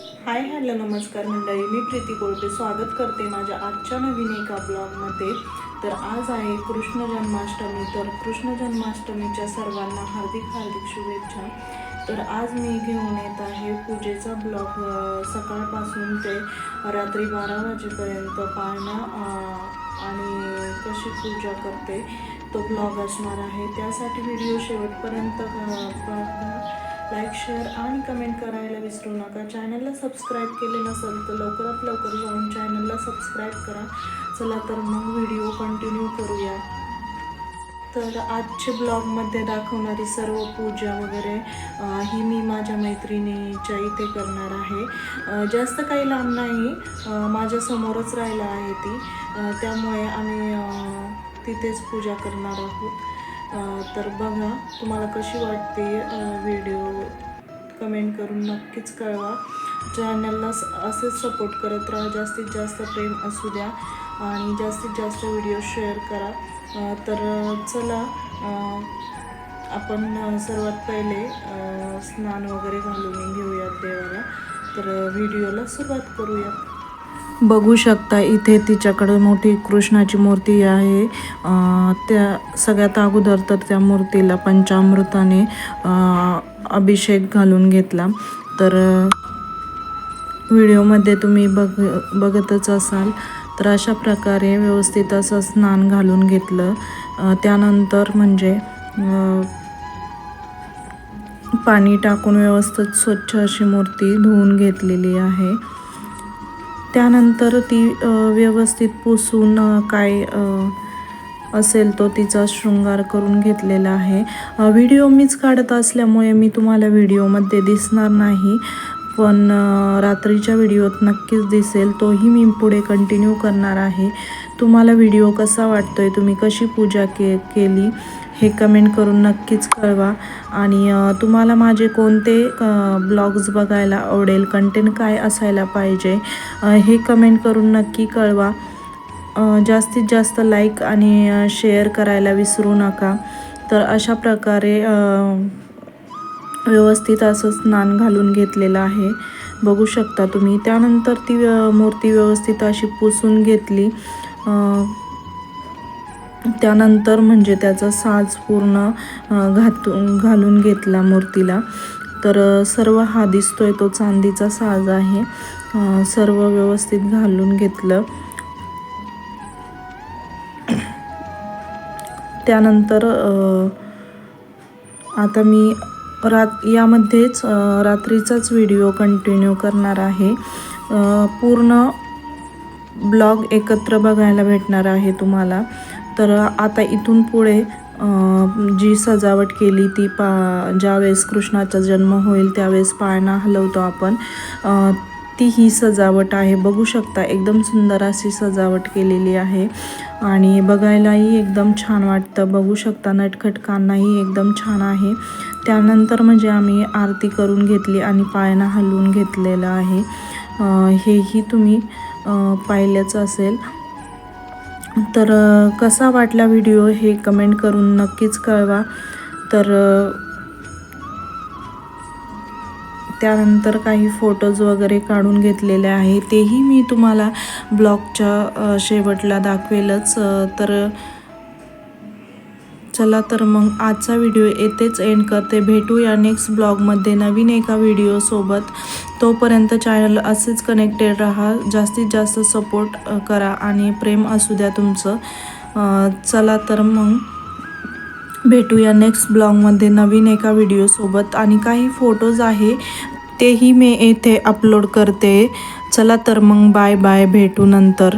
Hi hello नमस्कार मंडळी. मी प्रीती कोळपे. स्वागत करते माझ्या आजच्या नवीन एका ब्लॉगमध्ये. तर आज आहे कृष्ण जन्माष्टमी. तर कृष्ण जन्माष्टमीच्या सर्वांना हार्दिक हार्दिक शुभेच्छा. तर आज मी घेऊन येत आहे पूजेचा ब्लॉग. सकाळपासून ते रात्री बारा वाजेपर्यंत पाळणा आणि कशी पूजा करते तो ब्लॉग असणार आहे. त्यासाठी व्हिडिओ शेवटपर्यंत बघा लाईक शेअर आणि कमेंट करायला विसरू नका. चॅनलला सबस्क्राईब केले नसेल तर लवकरात लवकर जाऊन चॅनलला सबस्क्राईब करा. चला तर मग व्हिडिओ कंटिन्यू करूया. तर आजच्या ब्लॉगमध्ये दाखवणारी सर्व पूजा वगैरे ही मी माझ्या मैत्रिणीच्या इथे करणार आहे. जास्त काही लांब नाही. माझ्यासमोरच राहिला आहे ती. त्यामुळे आम्ही तिथेच पूजा करणार आहोत. तर बघा तुम्हाला कशी वाटते व्हिडिओ कमेंट करून नक्कीच कळवा. चॅनलला असेच सपोर्ट करत राहा. जास्तीत जास्त प्रेम असू द्या आणि जास्तीत जास्त व्हिडिओ शेअर करा. तर चला आपण सर्वात पहिले स्नान वगैरे घालून घेऊयात देवाला. तर व्हिडिओला सुरुवात करूयात. बघू शकता इथे तिच्याकडे मोठी कृष्णाची मूर्ती आहे. त्या सगळ्यात अगोदर तर त्या मूर्तीला पंचामृताने अभिषेक घालून घेतला. तर व्हिडिओमध्ये तुम्ही बघ बघतच असाल. तर अशा प्रकारे व्यवस्थित असं स्नान घालून घेतलं. त्यानंतर म्हणजे पाणी टाकून व्यवस्थित स्वच्छ अशी मूर्ती धुवून घेतलेली आहे. त्यानंतर ती व्यवस्थित पुसून काय असेल तो तिचा शृंगार करून घेतलेला आहे. व्हिडिओ मीच काढत असल्यामुळे मी तुम्हाला व्हिडिओमध्ये दिसणार नाही. पण रात्रीच्या व्हिडिओत नक्कीच दिसेल. तोही मी पुढे कंटिन्यू करणार आहे. तुम्हाला व्हिडिओ कसा वाटतो आहे तुम्ही कशी पूजा के केली? हे कमेंट करून नक्कीच कळवा. आणि तुम्हाला माझे कोणते ब्लॉग्स बघायला आवडेल? कंटेंट काय असायला पाहिजे? हे कमेंट करून नक्की कळवा. जास्तीत जास्त लाईक आणि शेअर करायला विसरू नका. तर अशा प्रकारे व्यवस्थित असं स्नान घालून घेतलेलं आहे. बघू शकता तुम्ही. त्यानंतर ती मूर्ती व्यवस्थित अशी पुसून घेतली. त्यानंतर म्हणजे त्याचा साज पूर्ण घातून घालून घेतला मूर्तीला. तर सर्व हा दिसतोय तो चांदीचा साज आहे. सर्व व्यवस्थित घालून घेतलं. त्यानंतर आता मी रात यामध्येच रात्रीचाच व्हिडिओ कंटिन्यू करणार आहे. पूर्ण ब्लॉग एकत्र बघायला भेटणार आहे तुम्हाला. तर आता इथून पुढे जी सजावट केली ती पा ज्यावेळेस कृष्णाचा जन्म होईल त्यावेळेस पाळणा हलवतो आपण. ती ही सजावट आहे. बघू शकता एकदम सुंदर अशी सजावट केलेली आहे. आणि बघायलाही एकदम छान वाटतं. बघू शकता नटखटकांनाही एकदम छान आहे. त्यानंतर म्हणजे आम्ही आरती करून घेतली आणि पायांना हलवून घेतलेलं आहे. हेही तुम्ही पाहिलंच असेल. तर कसा वाटला व्हिडिओ हे कमेंट करून नक्कीच कळवा. तर त्यानंतर काही फोटोज वगैरे काढून घेतलेले आहे. तेही मी तुम्हाला ब्लॉगच्या शेवटला दाखवेलच. तर चला तर मग आजचा व्हिडिओ येथेच एंड करते. भेटूया नेक्स्ट ब्लॉगमध्ये नवीन एका व्हिडिओसोबत तोपर्यंत चॅनल असेच कनेक्टेड राहा. जास्तीत जास्त सपोर्ट करा आणि प्रेम असू द्या तुमचं. चला तर मग भेटूया नेक्स्ट ब्लॉगमध्ये नवीन एका व्हिडिओसोबत आणि काही फोटोज आहे तेही मी येथे अपलोड करते. चला तर मग बाय बाय भेटू नंतर.